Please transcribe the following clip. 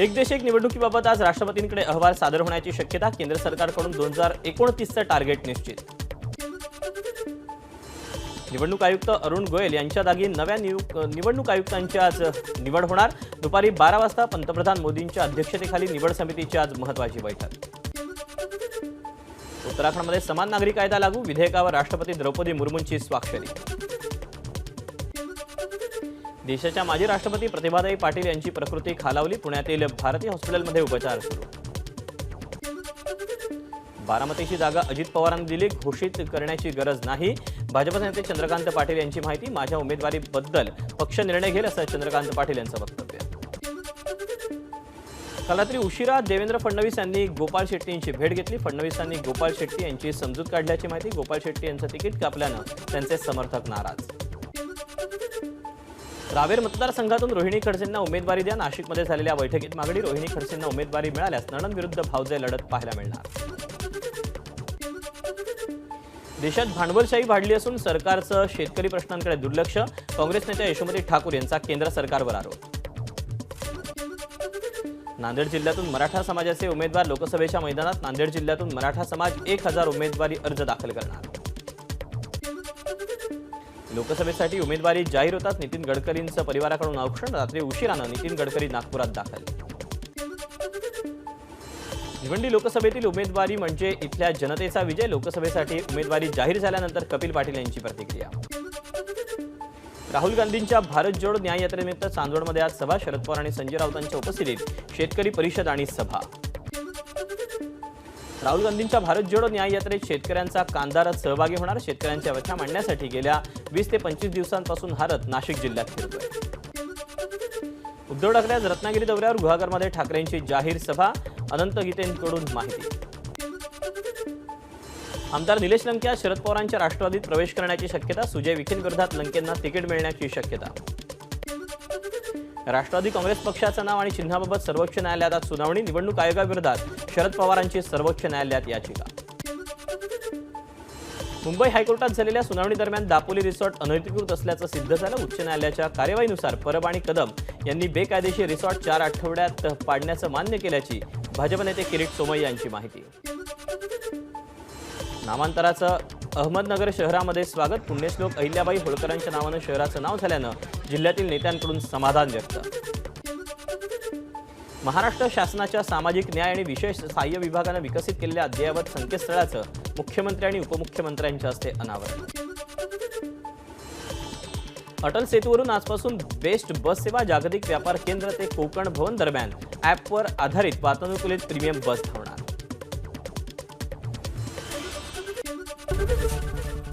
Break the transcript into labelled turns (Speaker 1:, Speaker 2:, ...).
Speaker 1: एक देश एक निवडणुकीबाबत आज राष्ट्रपतींकडे अहवाल सादर होण्याची शक्यता केंद्र सरकारकडून दोन हजार एकोणतीसचं टार्गेट निश्चित. निवडणूक आयुक्त अरुण गोयल यांच्या जागी नव्या निवडणूक आयुक्तांची आज निवड होणार. दुपारी बारा वाजता पंतप्रधान मोदींच्या अध्यक्षतेखाली निवड समितीची आज महत्वाची बैठक. उत्तराखंडमध्ये समान नागरी कायदा लागू विधेयकावर राष्ट्रपती द्रौपदी मुर्मूंची स्वाक्षरी. देशाच्या माजी राष्ट्रपती प्रतिभाताई पाटील यांची प्रकृती खालावली. पुण्यातील भारतीय हॉस्पिटलमध्ये उपचार सुरू. बारामतीची जागा अजित पवारांनी दिली. घोषित करण्याची गरज नाही. भाजप नेते चंद्रकांत पाटील यांची माहिती. माझ्या उमेदवारीबद्दल पक्ष निर्णय घेईल असं चंद्रकांत पाटील यांचं वक्तव्य. काल रात्री उशिरा देवेंद्र फडणवीस यांनी गोपाळ शेट्टी यांची भेट घेतली. फडणवीसांनी गोपाळ शेट्टी यांची समजूत काढल्याची माहिती. गोपाळ शेट्टी यांचं तिकीट कापल्यानं त्यांचे समर्थक नाराज. रावेर मतदारसंघातून रोहिणी खडसेंना उमेदवारी द्या. नाशिकमध्ये झालेल्या बैठकीत मागणी रोहिणी खडसेंना उमेदवारी मिळाल्यास नणंद विरुद्ध भावजय लढत पाहायला मिळणार. देशात भांडवलशाही वाढली असून सरकारचं शेतकरी प्रश्नांकडे दुर्लक्ष. काँग्रेस नेत्या यशोमती ठाकूर यांचा केंद्र सरकारवर आरोप. नांदेड जिल्ह्यातून मराठा समाजाचे उमेदवार लोकसभेच्या मैदानात नांदेड जिल्ह्यातून मराठा समाज एक हजार उमेदवारी अर्ज दाखल करणार. लोकसभेसाठी उमेदवारी जाहीर होताच नितीन गडकरींचं परिवाराकडून औक्षण रात्री उशिरानं नितीन गडकरी नागपुरात दाखल. भिवंडी लोकसभेतील उमेदवारी म्हणजे इथल्या जनतेचा विजय. लोकसभेसाठी उमेदवारी जाहीर झाल्यानंतर कपिल पाटील यांची प्रतिक्रिया. राहुल गांधींच्या भारत जोड न्याय यात्रेनिमित्त चांदवडमध्ये आज सभा. शरद पवार आणि संजय राऊतांच्या उपस्थितीत शेतकरी परिषद आणि सभा. राहुल गांधींच्या भारत जोडो न्याय यात्रेत शेतकऱ्यांचा कांदारात सहभागी होणार शेतकऱ्यांच्या व्यथा मांडण्यासाठी गेल्या वीस ते पंचवीस दिवसांपासून भारत नाशिक जिल्ह्यात फिरतोय. उद्धव ठाकरे आज रत्नागिरी दौऱ्यावर गुहागरमध्ये ठाकरेंची जाहीर सभा अनंत गीतेंकडून माहिती. आमदार निलेश लंके आज शरद पवारांच्या राष्ट्रवादीत प्रवेश करण्याची शक्यता सुजय विखेंविरोधात लंकेंना तिकीट मिळण्याची शक्यता. राष्ट्रवादी काँग्रेस पक्षाचं नाव आणि चिन्हाबाबत सर्वोच्च न्यायालयात आज सुनावणी. निवडणूक आयोगाविरोधात शरद पवारांची सर्वोच्च न्यायालयात याचिका. मुंबई हायकोर्टात झालेल्या सुनावणी दरम्यान दापोली रिसॉर्ट अनधिकृत असल्याचं सिद्ध झालं. उच्च न्यायालयाच्या कार्यवाहीनुसार परब आणि कदम यांनी बेकायदेशीर रिसॉर्ट चार आठवड्यात पाडण्याचं मान्य केल्याची भाजप नेते किरीट सोमय्या यांची माहिती. नामांतराचं अहमदनगर शहरामध्ये स्वागत. पुण्यश्लोक अहिल्याबाई होळकरांच्या नावानं शहराचं नाव झाल्यानं जिल्ह्यातील नेत्यांकडून समाधान व्यक्त. महाराष्ट्र शासनाच्या सामाजिक न्याय आणि विशेष सहाय्य विभागानं विकसित केलेल्या अद्ययावत संकेतस्थळाचं मुख्यमंत्री आणि उपमुख्यमंत्र्यांच्या हस्ते अनावरण. अटल सेतूवरून आजपासून बेस्ट बस सेवा जागतिक व्यापार केंद्र ते कोकण भवन दरम्यान ॲपवर आधारित वातानुकूलित प्रीमियम बस धावणार